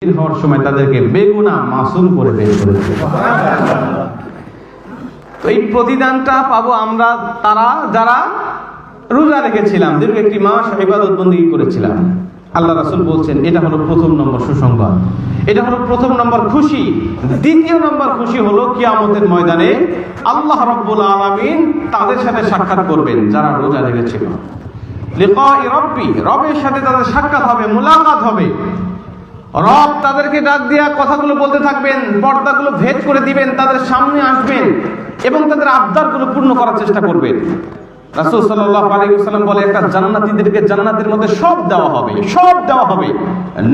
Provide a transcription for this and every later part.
হওয়ার সময় তাদেরকে বেগুনা মাসুম করে বের করে তো এই প্রতিদানটা পাবো আমরা তারা যারা রোজা রেখেছিলাম, দীর্ঘ একটি মাস ইবাদত বন্দী করেছিলাম। আল্লাহ রাসুল বলছেন, এটা হলো প্রথম নম্বর সুসংবাদ। এটা হলো প্রথম নম্বর খুশি। দ্বিতীয় নম্বর খুশি হলো কিয়ামতের ময়দানে আল্লাহ রব্বুল আলামিন তাদের সাথে সাক্ষাৎ করবেন যারা রোজা রেখেছিল। রব্বি, রবের সাথে তাদের সাক্ষাৎ হবে, মুলাকাত হবে। রব তাদেরকে ডাক দিয়া কথাগুলো বলতে থাকবেন, পর্দাগুলো ভেদ করে দিবেন, তাদের সামনে আসবেন এবং তাদের আবদারগুলো পূর্ণ করার চেষ্টা করবেন। রাসূল সাল্লাল্লাহু আলাইহি ওয়াসাল্লাম বলে, একটা জান্নাতীদেরকে জান্নাতের মধ্যে সব দেওয়া হবে, সব দেওয়া হবে।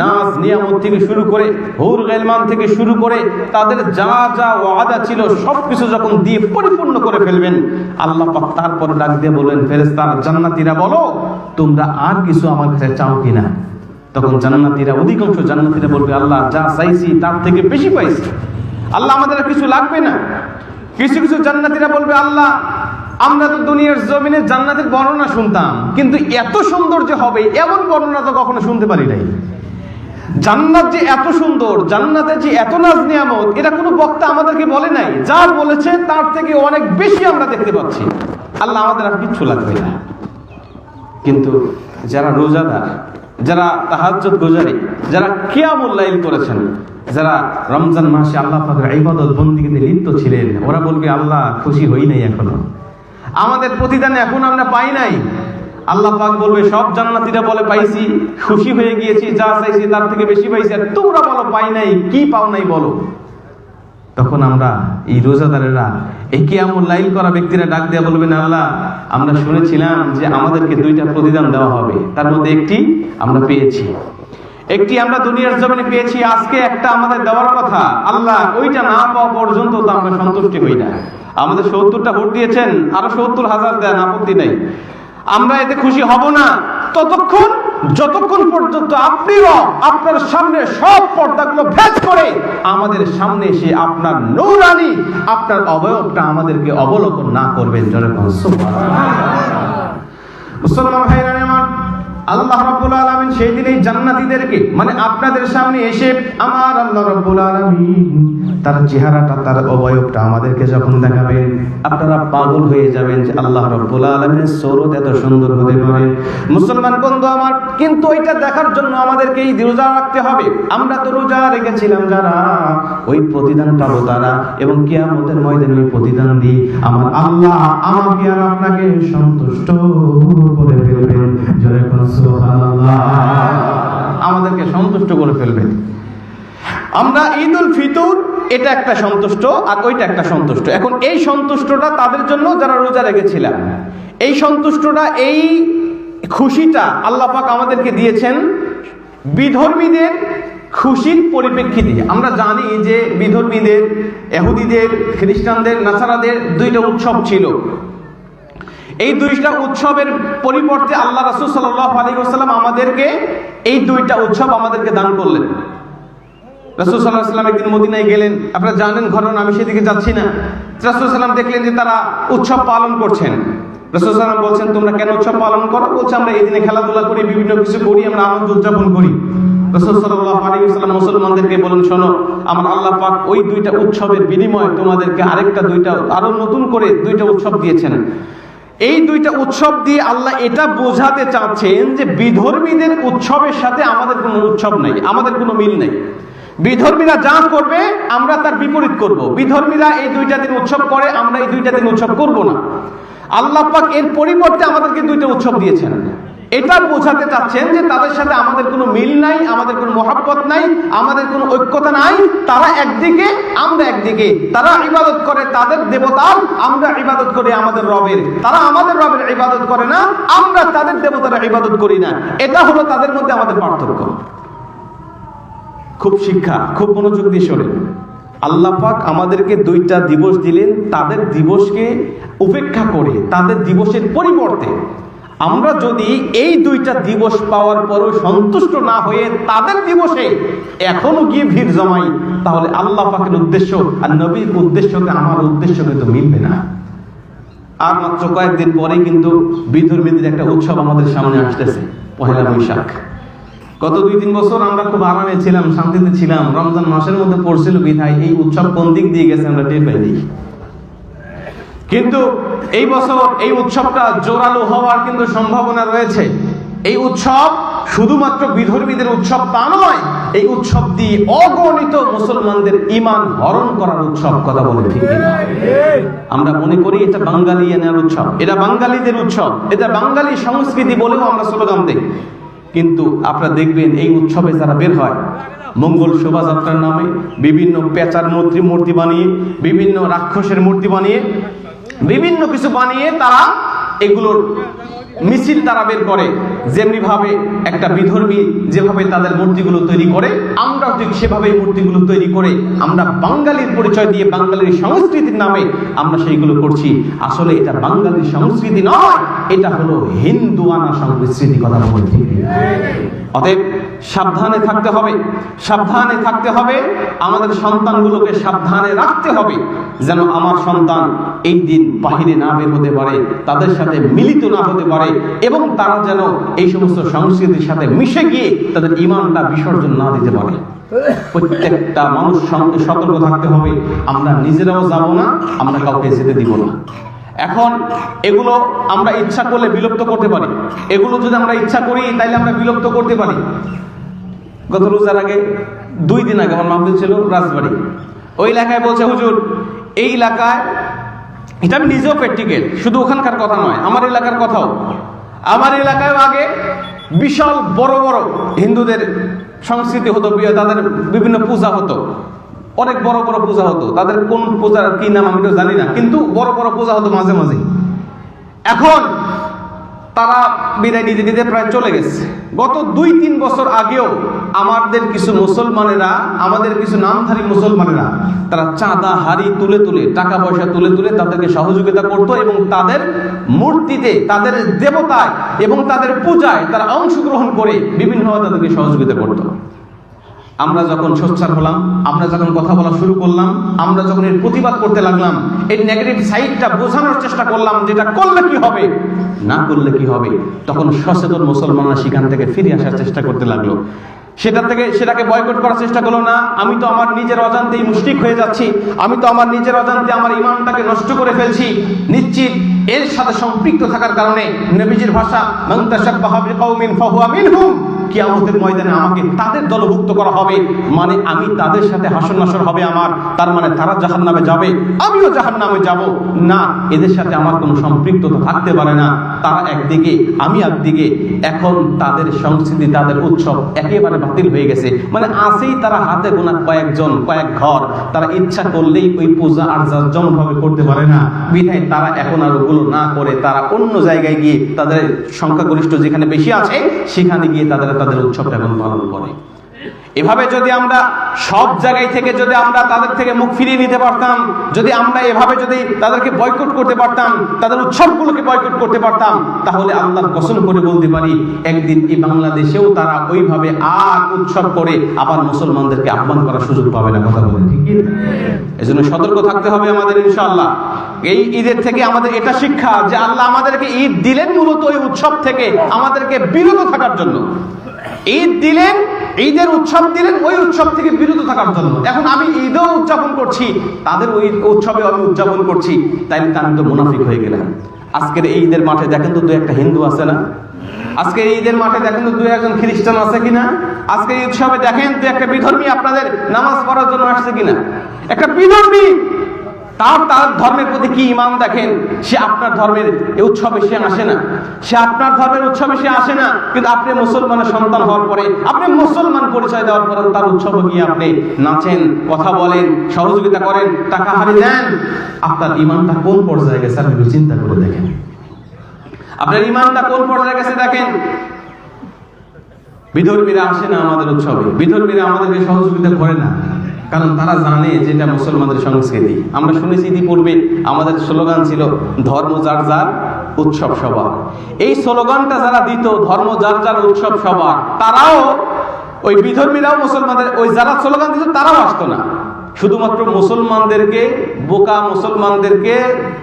নাজ, নিয়ামত থেকে শুরু করে, হুর, গেলমান থেকে শুরু করে, তাদের যা যা ওয়াদা ছিল সব কিছু যখন দিয়ে পরিপূর্ণ করে ফেলবেন, আল্লাহ পাক তারপর ডাক দিয়ে বললেন, ফেরেশতারা, জান্নাতিরা বলো, তোমরা আর কিছু আমার কাছে চাও কিনা? তখন জান্নাতীরা, অধিকাংশ জান্নাতীরা বলবে, আল্লাহ যা চাইছি তার থেকে বেশি পাইছি। আল্লাহ আমাদের কিছু লাগবে না। কিছু কিছু জান্নাতীরা বলবে, আল্লাহ, আমরা তো দুনিয়ার জমিনে জান্নাতের বর্ণনা শুনতাম, কিন্তু এত সুন্দর যে হবে, এমন বর্ণনা তো কখনো শুনতে পারি নাই। জান্নাত যে এত সুন্দর, জান্নাতের যে এত নাজ নিয়ামত, এটা কোনো বক্তা আমাদেরকে বলে নাই। যা বলেছে, তার থেকে অনেক বেশি আমরা দেখতে পাচ্ছি। আল্লাহ আমাদের আর কিচ্ছু লাগবে না। কিন্তু যারা রোজাদার যারা তাহাজ্জত গুজারি, যারা কিয়ামুল লাইল করেছেন, যারা রমজান মাসে আল্লাহ পাকের ইবাদত বন্দিকে লিপ্ত ছিলেন, ওরা বলবে, আল্লাহ খুশি হই নাই এখনও। আমাদের প্রতিদান এখন আমরা পাই নাই। আল্লাহ পাক বলবে, সব জান্নাতিরা বলে, পাইছি, খুশি হয়ে গিয়েছি, যা চাইছি তার থেকে বেশি পাইছি, আর তোমরা বলো, পাই নাই, কি পাও নাই বলো? তখন আমরা এই রোজাদারেরা এই কিয়ামুল লাইল করা ব্যক্তিরা ডাক দেয়া বলবেন, আল্লাহ, আমরা শুনেছিলাম যে আমাদেরকে দুইটা প্রতিদান দেওয়া হবে। তার মধ্যে একটি আমরা পেয়েছি। একটি আমরা দুনিয়ার জমিনে পেয়েছি, আজকে একটা আমাদের দেওয়ার কথা। আল্লাহ, ওইটা না পাওয়া পর্যন্ত তো আমরা সন্তুষ্টি হই না। আমাদের সত্তরটা ভোট দিয়েছেন, আরও সত্তর হাজার দেন আপত্তি নেই। আমরা এতে খুশি হব না। ততক্ষণ, যতক্ষণ পর্যন্ত আপনিও আপনার সামনে সব পর্দাগুলো ভেদ করে আমাদের সামনে এসে আপনার নৌরানি, আপনার অবয়বটা আমাদেরকে অবলোকন না করবেন আমার, আল্লাহ রাব্বুল আলামিন সেই দিন এই জান্নাতীদেরকে মানে আপনাদের সামনে এসে আমার আল্লাহ রাব্বুল আলামিন তার চেহারাটা, তার অবয়বটা আমাদেরকে যখন দেখাবেন আপনারা পাগল হয়ে যাবেন যে আল্লাহ রাব্বুল আলামিনের সুরত এত সুন্দর হতে পারে। মুসলমান বন্ধু আমার, কিন্তু ওইটা দেখার জন্য আমাদেরকে এই রোজা রাখতে হবে। আমরা তো রোজা রেখেছিলাম যারা, ওই প্রতিদান পাবো তারা। এবং কিয়ামতের ময়দানে ওই প্রতিদান দিই আমার আল্লাহ আমাকে আর আপনাকে সন্তুষ্ট করে ফেলবেন। আমাদেরকে সন্তুষ্ট করে ফেলবেন। আমরা ঈদ উল ফিতর, এটা একটা সন্তুষ্ট আর ওইটা একটা সন্তুষ্ট। এখন এই সন্তুষ্টটা তাদের জন্য যারা রোজা রেখেছিলাম, এই সন্তুষ্টটা, এই খুশিটা আল্লাহ পাক আমাদেরকে দিয়েছেন বিধর্মীদের খুশির পরিপ্রেক্ষিতে। আমরা জানি যে বিধর্মীদের এহুদিদের খ্রিস্টানদের, নাসারাদের দুইটা উৎসব ছিল। এই দুইটা উৎসবের পরিবর্তে আল্লাহ রাসুল সাল্লাহ আলী আমাদেরকে এই দুইটা উৎসব আমাদেরকে দান করলেন। রাসুল সাল্লাহ সাল্লাম একদিন মদিনায় গেলেন। আপনারা জানেন ঘটনা, আমি সেদিকে যাচ্ছি না। রাসুল দেখলেন যে তারা উৎসব পালন করছেন। রাসুল সাল্লাম বলছেন, তোমরা কেন উৎসব পালন করো? বলছে, আমরা এই দিনে খেলাধুলা করি, বিভিন্ন কিছু করি, আমরা আনন্দ উদযাপন করি। রসুল মুসলমানদেরকে বলুন, শোনো, আমার আল্লাহ পাক ওই দুইটা উৎসবের বিনিময়ে তোমাদেরকে আরেকটা দুইটা, আরও নতুন করে দুইটা উৎসব দিয়েছেন। এই দুইটা উৎসব দিয়ে আল্লাহ এটা বোঝাতে চাচ্ছেন যে বিধর্মীদের উৎসবের সাথে আমাদের কোনো উৎসব নাই, আমাদের কোনো মিল নেই। বিধর্মীরা যা করবে, আমরা তার বিপরীত করব। বিধর্মীরা এই দুইটা দিন উৎসব করে, আমরা এই দুইটা দিন উৎসব করব না। আল্লাহ পাক এর পরিবর্তে আমাদেরকে দুইটা উৎসব দিয়েছেন। এটা বোঝাতে চাচ্ছেন যে তাদের সাথে আমাদের কোনো মিল নাই, আমাদের কোনো মহাব্বত নাই, আমাদের কোনো ঐক্যতা নাই। তারা একদিকে, আমরা একদিকে। তারা ইবাদত করে, তাদের দেবতার আমরা ইবাদত করি আমাদের রবের। তারা আমাদের রবের ইবাদত করে না, আমরা তাদের দেবতারা ইবাদত করি না। এটা হলো তাদের মধ্যে আমাদের পার্থক্য। খুব শিক্ষা, খুব মনোযোগ দিয়ে শোনেন। আল্লাহ পাক আমাদেরকে দুইটা দিবস দিলেন, তাদের দিবসকে উপেক্ষা করে, তাদের দিবসের পরিবর্তে। আমরা যদি এই দুইটা দিবস পাওয়ার পরও সন্তুষ্ট না হয়ে তাদের দিবসে এখনও গিয়ে ভিড় জমাই, তাহলে আল্লাহ পাকের উদ্দেশ্য আর নবীর উদ্দেশ্যকে আমার উদ্দেশ্য কিন্তু মিলবে না। আর মাত্র কয়েকদিন পরে কিন্তু বিধর্মীদের একটা উৎসব আমাদের সামনে আসতেছে, পহেলা বৈশাখ। গত দুই তিন বছর আমরা খুব আরামে ছিলাম, শান্তিতে ছিলাম। রমজান মাসের মধ্যে পড়ছিল বিধায় এই উৎসব কোন দিক দিয়ে গেছে আমরা টের পাইনি। কিন্তু এই বছর এই উৎসবটা জোরালো হওয়ার কিন্তু সম্ভাবনা রয়েছে। এই উৎসব শুধুমাত্র বিধর্মীদের উৎসব তা নয়, এই উৎসব দিয়ে অগণিত মুসলমানদের ইমান হরণ করার উৎসব কথা বলে ঠিক আমরা মনে করি এটা বাঙালিয়ানের উৎসব, এটা বাঙালিদের উৎসব, এটা বাঙালি সংস্কৃতি বলেও আমরা স্লোগান দিই। কিন্তু আপনারা দেখবেন এই উৎসবে যারা বের হয়, মঙ্গল শোভাযাত্রার নামে বিভিন্ন পেঁচার মূর্তি মূর্তি বানিয়ে, বিভিন্ন রাক্ষসের মূর্তি বানিয়ে, বিভিন্ন কিছু বানিয়ে তারা এগুলোর মিছিল তারা বের করে, যেমনিভাবে একটা বিধর্মী যেভাবে তাদের মূর্তিগুলো তৈরি করে, আমরাও ঠিক সেভাবে মূর্তিগুলো তৈরি করে, আমরা বাঙালির পরিচয় দিয়ে বাঙালির সংস্কৃতির নামে আমরা সেইগুলো করছি। আসলে এটা বাঙালির সংস্কৃতি নয়, এটা হলো হিন্দুয়ানা সংস্কৃতি কথা বলছি অতএব সাবধানে থাকতে হবে। সাবধানে থাকতে হবে। আমাদের সন্তানগুলোকে সাবধানে রাখতে হবে, যেন আমার সন্তান এই দিন বাহিরে না বের হতে পারে, তাদের সাথে মিলিত না হতে পারে এবং তারা যেন এই সমস্ত সংস্কৃতির সাথে মিশে গিয়ে তাদের ইমানটা বিসর্জন না দিতে পারে। প্রত্যেকটা মানুষ সঙ্গে সতর্ক থাকতে হবে। আমরা নিজেরাও যাব না, আমরা কাউকে যেতে দিব না। এখন এগুলো আমরা ইচ্ছা করলে বিলুপ্ত করতে পারি। এগুলো যদি আমরা ইচ্ছা করি, তাইলে আমরা বিলুপ্ত করতে পারি। গত রোজার আগে দুই দিন আগে আমার মাহফিল ছিল রাজবাড়ি। ওই এলাকায় বলছে, হুজুর, এই এলাকায় এটা আমি নিজেও প্র্যাকটিক্যাল শুধু ওখানকার কথা নয়, আমার এলাকার কথাও। আমার এলাকায় আগে বিশাল বড় বড় হিন্দুদের সংস্কৃতি হতো তাদের বিভিন্ন পূজা হতো। অনেক বড় বড় পূজা হতো। তাদের কোন পূজার কি নাম আমি তো জানি না, কিন্তু বড় বড় পূজা হতো মাঝে মাঝে এখন তারা বিদায় নিতে নিতে প্রায় চলে গেছে। গত দুই, তিন বছর আগেও আমাদের কিছু মুসলমানেরা, আমাদের কিছু নামধারী মুসলমানেরা, তারা চাঁদা, হাড়ি তুলে তুলে, টাকা পয়সা তুলে তুলে তাদেরকে সহযোগিতা করত এবং তাদের মূর্তিতে, তাদের দেবতায় এবং তাদের পূজায় তারা অংশগ্রহণ করে বিভিন্নভাবে তাদেরকে সহযোগিতা করত। আমরা যখন সোচ্চার হলাম, আমরা যখন কথা বলা শুরু করলাম, আমরা যখন এর প্রতিবাদ করতে লাগলাম, এর নেগেটিভ সাইডটা বোঝানোর চেষ্টা করলাম যেটা করলে কি হবে, না করলে কি হবে, তখন সচেতন মুসলমানরা সেখান থেকে ফিরে আসার চেষ্টা করতে লাগল। সেটা থেকে, সেটাকে বয়কট করার চেষ্টা করল না, আমি তো আমার নিজের অজান্তেই মুশরিক হয়ে যাচ্ছি, আমি তো আমার নিজের অজান্তে আমার ইমানটাকে নষ্ট করে ফেলছি। নিশ্চিত এর সাথে সম্পৃক্ত থাকার কারণে নবীজির ভাষা, মান তাশাব্বাহা বিকাউমিন ফাহুয়া মিনহুম। কিয়ামতের ময়দানে আমাকে তাদের দলভুক্ত করা হবে। মানে আমি তাদের সাথে হাসর নাসর হবে আমার। তার মানে তারা জাহান নামে যাবে। আমিও জাহান নামে যাব। না, এদের সাথে আমার কোনো সম্পৃক্ততা থাকতে পারে না। তারা একদিকে, আমি একদিকে। এখন তাদের সংস্কৃতি, তাদের উৎসব একেবারে বাতিল হয়ে গেছে। মানে আসেই তারা হাতে গোনা কয়েকজন, কয়েক ঘর। তারা ইচ্ছা করলেই ওই পূজা আর ভাবে করতে পারে না। বিধায় তারা এখন আর ওগুলো না করে তারা অন্য জায়গায় গিয়ে তাদের সংখ্যাগরিষ্ঠ যেখানে বেশি আছে, সেখানে গিয়ে তাদের তাদের উৎসবটা এখন পালন করে। এভাবে যদি আমরা সব জায়গায় থেকে যদি আমরা তাদের থেকে মুখ ফিরিয়ে নিতে পারতাম, যদি আমরা এভাবে যদি তাদেরকে বয়কট করতে পারতাম, তাদের উৎসবগুলোকে বয়কট করতে পারতাম, তাহলে আল্লাহর কসম করে বলতে পারি, একদিন এই বাংলাদেশেও তারা ওইভাবে আর উৎসব করে আবার মুসলমানদেরকে আহ্বান করার সুযোগ পাবে না, কথা বলে কি? এজন্য সতর্ক থাকতে হবে আমাদের ইনশাআল্লাহ। এই ঈদের থেকে আমাদের এটা শিক্ষা যে আল্লাহ আমাদেরকে ঈদ দিলেন মূলত ওই উৎসব থেকে আমাদেরকে বিরত থাকার জন্য। ঈদ দিলেন, ঈদের উৎসব দিলেন, ওই উৎসব থেকে বিরত থাকার জন্য। এখন আমি ঈদও উদযাপন করছি, তাদের ওই উৎসবে আমি উদযাপন করছি তাই তা আমি তো মুনাফিক হয়ে গেলাম আজকের এই ঈদের মাঠে দেখেন তো দু একটা হিন্দু আছে না? আজকে ঈদের মাঠে দেখেন তো দু একজন খ্রিস্টান আছে কিনা? আজকে এই উৎসবে দেখেন দু একটা বিধর্মী আপনাদের নামাজ পড়ার জন্য আসছে কিনা? একটা বিধর্মী তার তার ধর্মের প্রতি কি ইমান দেখেন? সে আপনার ধর্মের উৎসবে সে আসে না। সে আপনার ধর্মের উৎসবে সে আসে না। কিন্তু আপনি মুসলমানের সন্তান হওয়ার পরে, আপনি মুসলমান পরিচয় দেওয়ার পরে তার গিয়ে আপনি নাচেন, কথা বলেন, সহযোগিতা করেন, টাকা দেন। আপনার ইমানটা কোন পর্যায়ে গেছে? আপনি একটু চিন্তা করে দেখেন। আপনার ইমানটা কোন পর্যায়ে গেছে দেখেন? বিধর্মীরা আসে না আমাদের উৎসবে। বিধর্মীরা আমাদেরকে সহযোগিতা করে না। কারণ তারা জানে যেটা মুসলমানদের সংস্কৃতি। আমরা শুনেছি ইতিপূর্বে আমাদের স্লোগান ছিল, ধর্ম যার যার উৎসব সভা এই স্লোগানটা যারা দিত, ধর্ম যার যার উৎসব সভা তারাও, ওই বিধর্মীরাও মুসলমানদের, ওই যারা স্লোগান দিত, তারাও আসতো না। শুধুমাত্র মুসলমানদেরকে, বোকা মুসলমানদেরকে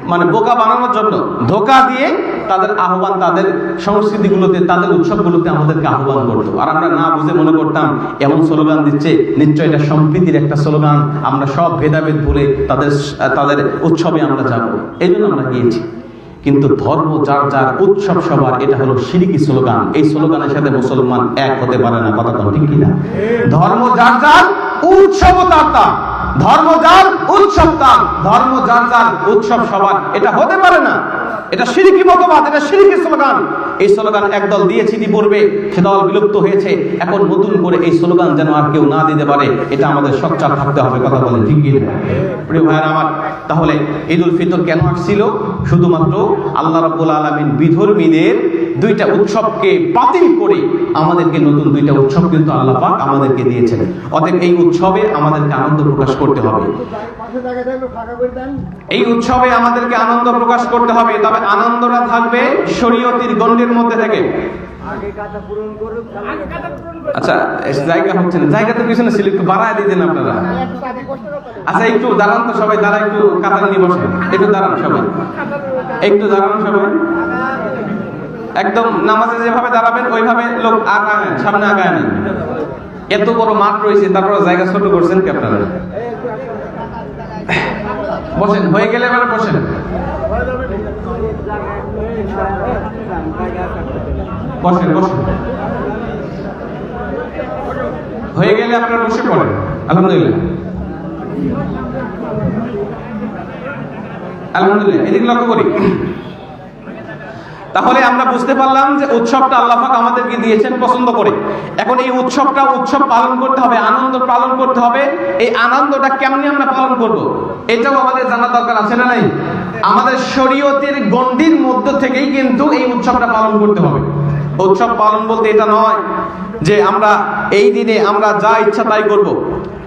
মানে বোকা বানানোর জন্য ধোকা দিয়ে তাদের আহ্বান, তাদের সংস্কৃতিগুলোতে, তাদের উৎসবগুলোতে আমাদেরকে আহ্বান করতো। আর আমরা না বুঝে মনে করতাম, এমন স্লোগান দিচ্ছে, নিশ্চয় এটা সম্প্রীতির একটা স্লোগান, আমরা সব ভেদাভেদ ভুলে তাদের তাদের উৎসবে আমরা যাব। এই জন্য আমরা গিয়েছি। কিন্তু ধর্ম, যার যার উৎসব সবার, এটা হলো সিরিকি স্লোগান। এই স্লোগানের সাথে মুসলমান এক হতে পারে না, কথা ঠিক কিনা? ধর্ম যার যার উৎসব তার। ধর্ম উৎসব তার ধর্ম যার উৎসব সবার। এটা হতে পারে না। এটা সিরিকি মতবাদ, এটা সিরিকি স্লোগান। এই স্লোগান একদল দিয়েছে ইতিপূর্বে সে দল বিলুপ্ত হয়েছে। এখন নতুন করে এই স্লোগান যেন আর কেউ না দিতে পারে, এটা আমাদের সচ্চার থাকতে হবে, কথা বলেন, ঠিক প্রিয় ভাইয়ের আমার, তাহলে ঈদ উল ফিতর কেন আসছিল? শুধুমাত্র আল্লাহ রাব্বুল আলামিন বিধর্মীদের দুইটা উৎসবকে বাতিল করে আমাদেরকে, নতুন দুইটা উৎসব কিন্তু আল্লাহ পাক আমাদেরকে দিয়েছেন। অতএব এই উৎসবে আমাদেরকে আনন্দ প্রকাশ করতে হবে। এই উৎসবে আমাদেরকে আনন্দ প্রকাশ করতে হবে, তবে আনন্দটা থাকবে শরীয়তির গণ্ডির মধ্যে থেকে? আচ্ছা আচ্ছা একটু দাঁড়ান তো সবাই একটু দাঁড়ান সবাই। একদম নামাজে যেভাবে দাঁড়াবেন, ওইভাবে লোক আগায় সামনে আগায় নেন। এত বড় মাঠ রয়েছে, তারপর জায়গা ছোট করছেন কি আপনারা? বসেন, হয়ে গেলে এবারে বসেন। হয়ে গেলে আপনারা বসে পড়েন। আলহামদুলিল্লাহ। আলহামদুলিল্লাহ, এদিকে লক্ষ্য করি। তাহলে আমরা বুঝতে পারলাম যে উৎসবটা আল্লাহ পাক আমাদেরকে দিয়েছেন পছন্দ করে। এখন এই উৎসবটা উৎসব পালন করতে হবে, আনন্দ পালন করতে হবে। এই আনন্দটা কেমনি আমরা পালন করব? এটাও আমাদের জানা দরকার আছে না নাই? আমাদের শরীয়তের গণ্ডির মধ্য থেকেই কিন্তু এই উৎসবটা পালন করতে হবে। উৎসব পালন বলতে এটা নয় যে আমরা এই দিনে আমরা যা ইচ্ছা তাই করব।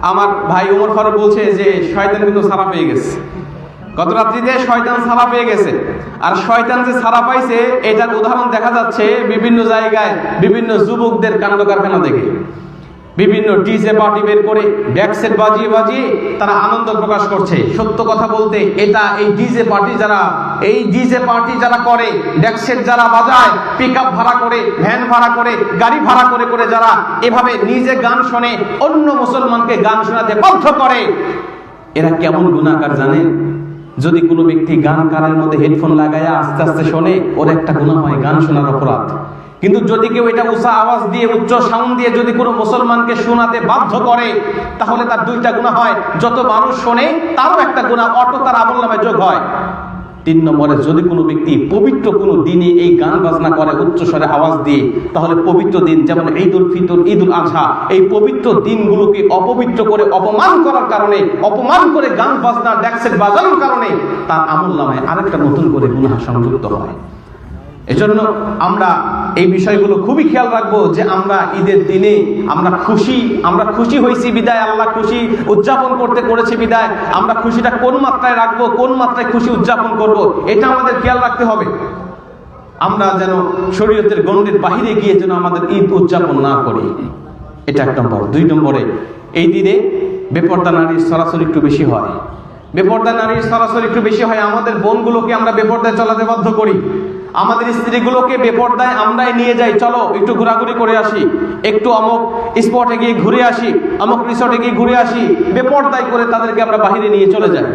আমার ভাই ওমর ফারুক বলছে যে শয়তান কিন্তু সারা পেয়ে গেছে। গত রাত্রিতে শয়তান ছাড়া পেয়ে গেছে। আর শয়তান যে ছাড়া পাইছে, এটার উদাহরণ দেখা যাচ্ছে বিভিন্ন জায়গায় বিভিন্ন যুবকদের কাণ্ড কারখানা দেখে। বিভিন্ন ডিজে পার্টি বের করে ব্যাকসেট বাজিয়ে বাজিয়ে তারা আনন্দ প্রকাশ করছে। সত্য কথা বলতে এটা এই ডিজে পার্টি যারা, এই ডিজে পার্টি যারা করে ডেক্সেট যারা বাজায় পিক ভাড়া করে ভ্যান ভাড়া করে, গাড়ি ভাড়া করে করে যারা এভাবে নিজে গান শোনে, অন্য মুসলমানকে গান শোনাতে বাধ্য করে, এরা কেমন গুণাকার জানেন? যদি কোনো ব্যক্তি গান কানের মধ্যে হেডফোন লাগায় আস্তে আস্তে শোনে, ওর একটা গুণা হয় গান শোনার অপরাধ। কিন্তু যদি কেউ এটা উষা আওয়াজ দিয়ে, উচ্চ সাউন্ড দিয়ে যদি কোনো মুসলমানকে শোনাতে বাধ্য করে, তাহলে তার দুইটা গুণা হয়। যত মানুষ শোনে, তারও একটা গুণা অটো তার আমল নামে যোগ হয়। তিন নম্বরে, যদি কোনো ব্যক্তি পবিত্র কোনো দিনে এই গান বাজনা করে, উচ্চ স্বরে আওয়াজ দিয়ে, তাহলে পবিত্র দিন যেমন ঈদ উল ফিতর ঈদ উল আজহা এই পবিত্র দিনগুলোকে অপবিত্র করে, অপমান করার কারণে, অপমান করে গান বাজনা ড্যাক্সেট বাজানোর কারণে, তার আমল নামায় আরেকটা নতুন করে গুনাহ সংযুক্ত হয়। এজন্য আমরা এই বিষয়গুলো খুবই খেয়াল রাখব যে আমরা ঈদের দিনে আমরা খুশি আমরা খুশি হয়েছি বিদায়, আল্লাহ খুশি উদযাপন করতে করেছি বিদায়, আমরা খুশিটা কোন মাত্রায় রাখব, কোন মাত্রায় খুশি উদযাপন করব, এটা আমাদের খেয়াল রাখতে হবে। আমরা যেন শরীয়তের গণ্ডির বাহিরে গিয়ে যেন আমাদের ঈদ উদযাপন না করি। এটা এক নম্বর। দুই নম্বরে, এই দিনে বেপর্দা নারীর সরাসরি একটু বেশি হয়। বেপর্দা নারীর সরাসরি একটু বেশি হয়, আমাদের বোনগুলোকে আমরা বেপর্দায় চলাতে বাধ্য করি। আমাদের স্ত্রীগুলোকে বেপর্দায় আমরাই নিয়ে যাই। চলো, একটু ঘোরাঘুরি করে আসি। একটু অমুক স্পটে গিয়ে ঘুরে আসি, অমুক রিসর্টে গিয়ে ঘুরে আসি। বেপর্দায় করে তাদেরকে আমরা বাহিরে নিয়ে চলে যাই।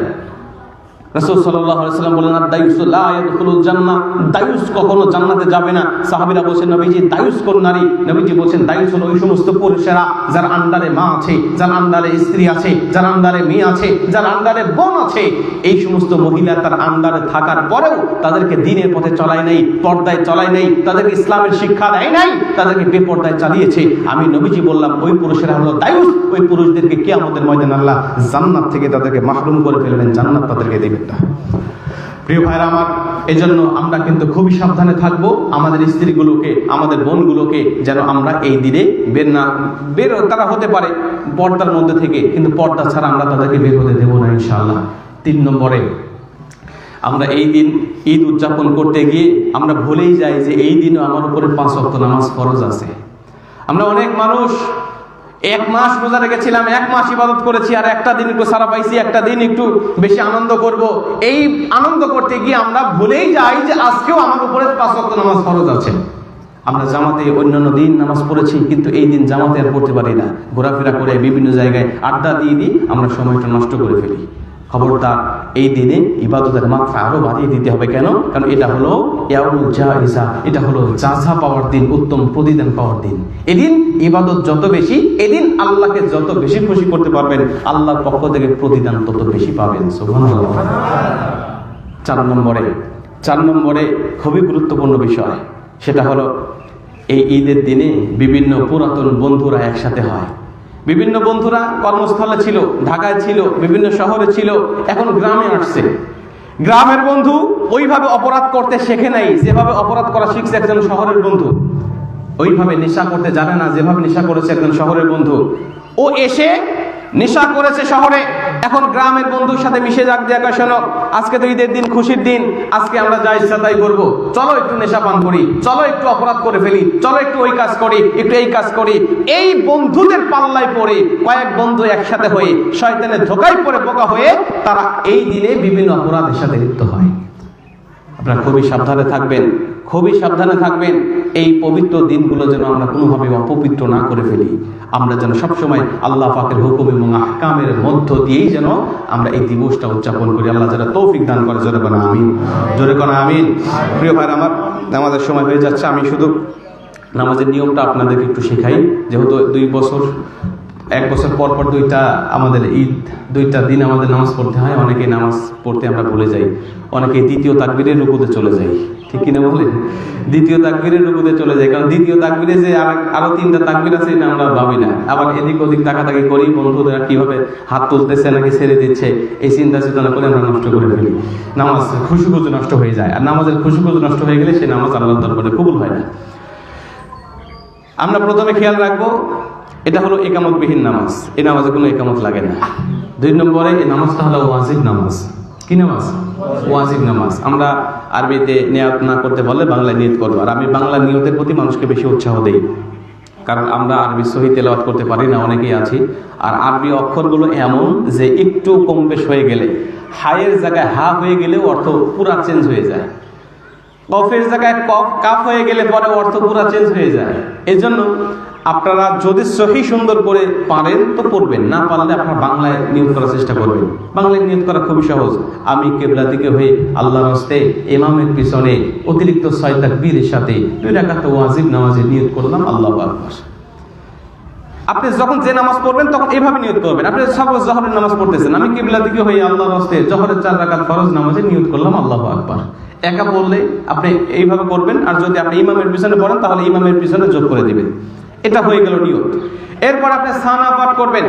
থাকার পরেও তাদেরকে দিনের পথে চলায় নাই, পর্দায় চলায় নাই, তাদেরকে ইসলামের শিক্ষা দেয় নাই, তাদেরকে বেপর্দায় চালিয়েছে। আমি নবীজি বললাম, ওই পুরুষেরা হলো দায়ুস। ওই পুরুষদেরকে কিয়ামতের ময়দান আল্লাহ জান্নাত থেকে তাদেরকে মাহরুম করে ফেলবেন, জান্নাত তাদেরকে দেবেন না প্রিয় ভাইরা আমার, এজন্য আমরা কিন্তু খুবই সাবধানে থাকব। আমাদের স্ত্রীগুলোকে, আমাদের বোনগুলোকে যেন আমরা এই দিনে বের না, বের, তারা হতে পারে পর্দার মধ্যে থেকে, কিন্তু পর্দা ছাড়া আমরা তাদেরকে বের হতে দেবো না ইনশাআল্লাহ। তিন নম্বরে, আমরা এই দিন ঈদ উদযাপন করতে গিয়ে আমরা ভুলেই যাই যে এই দিনও আমার উপরে পাঁচ অক্ট নামাজ ফরজ আছে। আমরা অনেক মানুষ এক মাস রোজা রেখেছিলাম, এক মাস ইবাদত করেছি, আর একটা দিন একটু সারা পাইছি, একটা দিন একটু বেশি আনন্দ করব। এই আনন্দ করতে গিয়ে আমরা ভুলেই যাই যে আজকেও আমার উপরে পাঁচ ওয়াক্ত নামাজ ফরজ আছে। আমরা জামাতে অন্যান্য দিন নামাজ পড়েছি, কিন্তু এই দিন জামাতে আর পড়তে পারি না। ঘোরাফেরা করে বিভিন্ন জায়গায় আড্ডা দিয়ে দিই আমরা সময়টা নষ্ট করে ফেলি। খবরদার এই দিনে ইবাদতের মাত্রা আরও বাড়িয়ে দিতে হবে। কেন? কারণ এটা হলো এটা হলো জাজা পাওয়ার দিন, উত্তম প্রতিদান পাওয়ার দিন। এদিন ইবাদত যত বেশি, এদিন আল্লাহকে যত বেশি খুশি করতে পারবেন, আল্লাহর পক্ষ থেকে প্রতিদান তত বেশি পাবেন। চার নম্বরে চার নম্বরে খুবই গুরুত্বপূর্ণ বিষয়, সেটা হলো এই ঈদের দিনে বিভিন্ন পুরাতন বন্ধুরা একসাথে হয়। বিভিন্ন বন্ধুরা কর্মস্থলে ছিল, ঢাকায় ছিল, বিভিন্ন শহরে ছিল, এখন গ্রামে আসছে। গ্রামের বন্ধু ওইভাবে অপরাধ করতে শেখে নাই, যেভাবে অপরাধ করা শিখছে একজন শহরের বন্ধু, ওইভাবে নেশা করতে জানে না, যেভাবে নেশা করেছে একজন শহরের বন্ধু। ও এসে নেশা করেছে শহরে। এখন গ্রামের বন্ধুর সাথে মিশে যাক দেখা শোনো। আজকে তো ঈদের দিন, খুশির দিন। আজকে আমরা যা ইচ্ছা তাই করব। চলো একটু নেশা পান করি। চলো একটু অপরাধ করে ফেলি। চলো একটু ওই কাজ করি, একটু এই কাজ করি। এই বন্ধুদের পাল্লায় পড়ে কয়েক বন্ধু একসাথে হয়ে শয়তানের ধোকায় পড়ে বোকা হয়ে তারা এই দিনে বিভিন্ন অপরাধের সাথে লিপ্ত হয়। আপনারা খুবই সাবধানে থাকবেন, খুবই সাবধানে থাকবেন। এই পবিত্র দিনগুলো যেন আমরা কোনোভাবে অপবিত্র না করে ফেলি। আমরা যেন সবসময় আল্লাহ পাকের হুকুম এবং আহকামের মধ্য দিয়েই যেন আমরা এই দিবসটা উদযাপন করি। আল্লাহ যারা তৌফিক দান করে। জোরে কোনা আমিন। জোরে কোনা আমিন। প্রিয় ভাই আমার আমাদের সময় হয়ে যাচ্ছে। আমি শুধু নামাজের নিয়মটা আপনাদেরকে একটু শেখাই। যেহেতু দুই বছর এক বছর পর পর দুইটা আমাদের ঈদ, দুইটা দিন আমাদের নামাজ পড়তে হয়, অনেকে নামাজ পড়তে আমরা ভুলে যাই। অনেকে দ্বিতীয় তাকবীরের রুকুতে চলে যাই। ঠিক কিনা বলেন দ্বিতীয় তাকবীরের রুকুতে চলে যাই। কারণ দ্বিতীয় তাকবীরে যে আরও তিনটা তাকবীর আছে, এটা আমরা ভাবি না। আবার এদিক ওদিক তাকাতাকি করি, বন্ধুরা কীভাবে হাত তুলতেছে নাকি ছেড়ে দিচ্ছে, এই চিন্তা চেতনা করে আমরা নষ্ট করে ফেলি। নামাজ খুশি খুশি নষ্ট হয়ে যায়। আর নামাজের খুশি খুশি নষ্ট হয়ে গেলে সেই নামাজ আল্লাহ দরবারে কবুল হয় না। আমরা প্রথমে খেয়াল রাখব এটা হলো একামতবিহীন নামাজ। এই নামাজে কোনো একামত লাগে না। দুই নম্বরে, এই নামাজটা হলো ওয়াজিব নামাজ। কি নামাজ? ওয়াজিব নামাজ। আমরা আরবিতে নিয়ত না করতে বললে বাংলায় নিয়ত করব। আর আমি বাংলা নিয়তের প্রতি মানুষকে বেশি উৎসাহ দেই। কারণ আমরা আরবি সহি তেলাওয়াত করতে পারি না, অনেকেই আছি। আর আরবি অক্ষরগুলো এমন যে একটু কম বেশ হয়ে গেলে, হায়ের জায়গায় হা হয়ে গেলেও অর্থ পুরা চেঞ্জ হয়ে যায়। কফের জায়গায় কফ, কাফ হয়ে গেলে পরে অর্থ পুরা চেঞ্জ হয়ে যায়। এই জন্য আপনারা যদি সহি সুন্দর করে পারেন, তো পড়বেন। না পারলে আপনারা বাংলায় নিয়োগ করার চেষ্টা করবেন। বাংলায় নিয়োগ করা খুবই সহজ। আমি কেবলা দিকে হয়ে আল্লাহ রাস্তে ইমামের পিছনে অতিরিক্ত ছয় তাকবীরের সাথে দুই রাকাত ওয়াজিব নামাজে নিয়োগ করলাম, আল্লাহ আকবার। আপনি যখন যে নামাজ পড়বেন, তখন এভাবে নিয়ত করবেন। আপনি সাপোজ জহরের নামাজ পড়তেছেন। আমি কিবলা দিকে হয়ে আল্লাহ রাস্তে জহরের চার রাকাত ফরজ নামাজে নিয়ত করলাম, আল্লাহ আকবার। একা বললে আপনি এইভাবে করবেন, আর যদি আপনি ইমামের পিছনে পড়েন, তাহলে ইমামের পিছনে যোগ করে দিবেন। এটা হয়ে গেল নিয়ত। এরপর আপনি সানা পাঠ করবেন।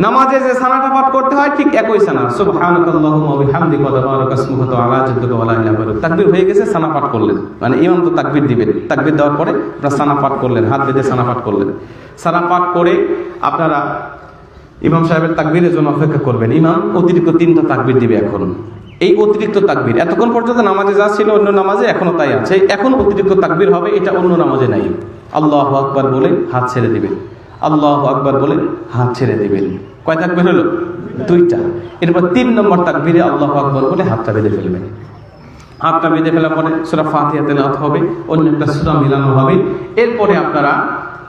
নামাজে যে সানাটা পাঠ করতে হয়, ঠিক একই সানা। সুবহানাকাল্লাহুম্মা বিহামদিকা, ওয়া তাবারাকা ইসমুকা আলা ওয়া লা ইলাহা তাকবীর হয়ে গেছে, সানা পাঠ করলেন। মানে ইমাম তো তাকবীর দিবেন। তাকবীর দেওয়ার পরে আপনারা সানা পাঠ করলেন, হাত বেঁধে সানা পাঠ করলেন। সানা পাঠ করে আপনারা ইমাম সাহেবের তাকবীরের জন্য অপেক্ষা করবেন। ইমাম অতিরিক্ত তিনটা তাকবীর দিবে এখন। এই অতিরিক্ত তাকবীর, এতক্ষণ পর্যন্ত নামাজে যা ছিল অন্য নামাজে এখনও তাই আছে। এখন অতিরিক্ত তাকবীর হবে, এটা অন্য নামাজে নাই। আল্লাহ আকবার বলে হাত ছেড়ে দিবেন। আল্লাহ আকবার বলে হাত ছেড়ে দিবেন। কয় তাকবীর হলো? দুইটা। এরপর তিন নম্বর তাকবীরে আল্লাহ আকবার বলে হাতটা বেঁধে ফেলবেন। হাতটা বেঁধে ফেলার পরে সুরা ফাতিহা তেলাওয়াত হবে, অন্য একটা সুরা মিলানো হবে। এরপরে আপনারা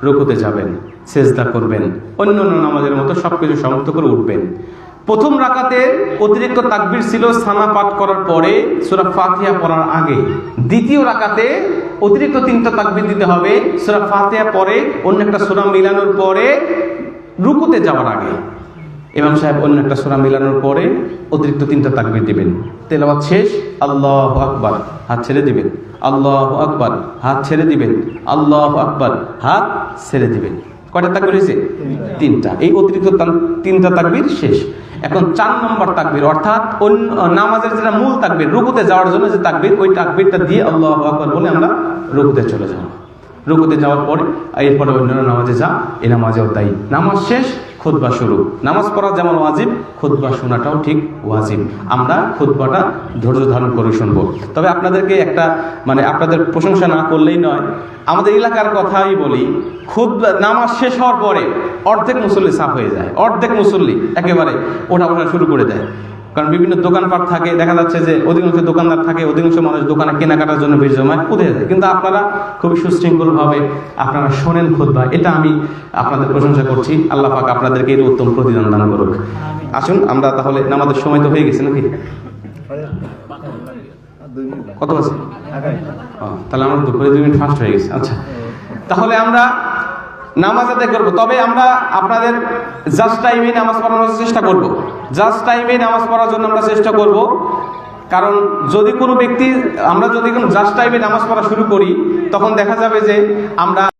রুকুতে যাবেন, সেজদা করবেন অন্য অন্য নামাজের মতো সবকিছু সমাপ্ত করে উঠবেন। প্রথম রাকাতে অতিরিক্ত তাকবির ছিল সানা পাঠ করার পরে সুরা ফাতিহা পড়ার আগে। দ্বিতীয় রাকাতে অতিরিক্ত তিনটা তাকবির দিতে হবে। সুরা ফাতিহা পরে অন্য একটা সুরা মিলানোর পরে রুকুতে যাওয়ার আগে। ইমাম সাহেব অন্য একটা সোনা মিলানোর পরে অতিরিক্ত তিনটা তাকবির দিবেন। তেলাওয়াত শেষ, আল্লাহ আকবার, হাত ছেড়ে দিবেন। আল্লাহ আকবার, হাত ছেড়ে দিবেন। আল্লাহ আকবার, হাত ছেড়ে দিবেন। কয়টা তাকবির হয়েছে? তিনটা। এই অতিরিক্ত তান- তিনটা তাকবির শেষ। এখন চার নম্বর তাকবির, অর্থাৎ অন্য, নামাজের যেটা মূল তাকবির, রুকুতে যাওয়ার জন্য যে তাকবির, ওই তাকবিরটা দিয়ে আল্লাহ আকবর বলে আমরা রুকুতে চলে যাব। রুকুতে যাওয়ার পরে, এরপরে অন্যান্য নামাজে যা এ নামাজেও তাই। নামাজ শেষ খুতবা শুরু। নামাজ পড়া যেমন ওয়াজিব খুদ্া শোনাটাও ঠিক ওয়াজিব। আমরা খুদবাটা ধৈর্য ধারণ করে শুনব। তবে আপনাদেরকে একটা মানে আপনাদের প্রশংসা না করলেই নয়, আমাদের এলাকার কথাই বলি খুদ নামাজ শেষ হওয়ার পরে অর্ধেক মুসল্লি সাফ হয়ে যায়, অর্ধেক মুসল্লি একেবারে ওঠা ওঠা শুরু করে দেয়। কারণ বিভিন্ন দোকানপাট থাকে দেখা যাচ্ছে যে অধিকাংশ দোকানদার থাকে অধিকাংশ মানুষ দোকানে কেনাকাটার জন্য ভিড় জমায় উঠে যায়। কিন্তু আপনারা খুবই সুশৃঙ্খলভাবে আপনারা শোনেন খুদ্া এটা আমি আপনাদের প্রশংসা করছি। আল্লাহ পাক আপনাদেরকে এর উত্তম প্রতিদান দান করুক। আসুন আমরা তাহলে নামাজের সময় তো হয়ে গেছে নাকি? কত আছে? তাহলে আমার দুপুরে দুই মিনিট ফাস্ট হয়ে গেছে। আচ্ছা তাহলে আমরা নামাজ আদায় করব। তবে আমরা আপনাদের জাস্ট টাইমে নামাজ পড়ানোর চেষ্টা করব। জাস্ট টাইমে নামাজ পড়ার জন্য আমরা চেষ্টা করব। কারণ যদি কোনো ব্যক্তি, আমরা যদি কোনো জাস্ট টাইমে নামাজ পড়া শুরু করি, তখন দেখা যাবে যে আমরা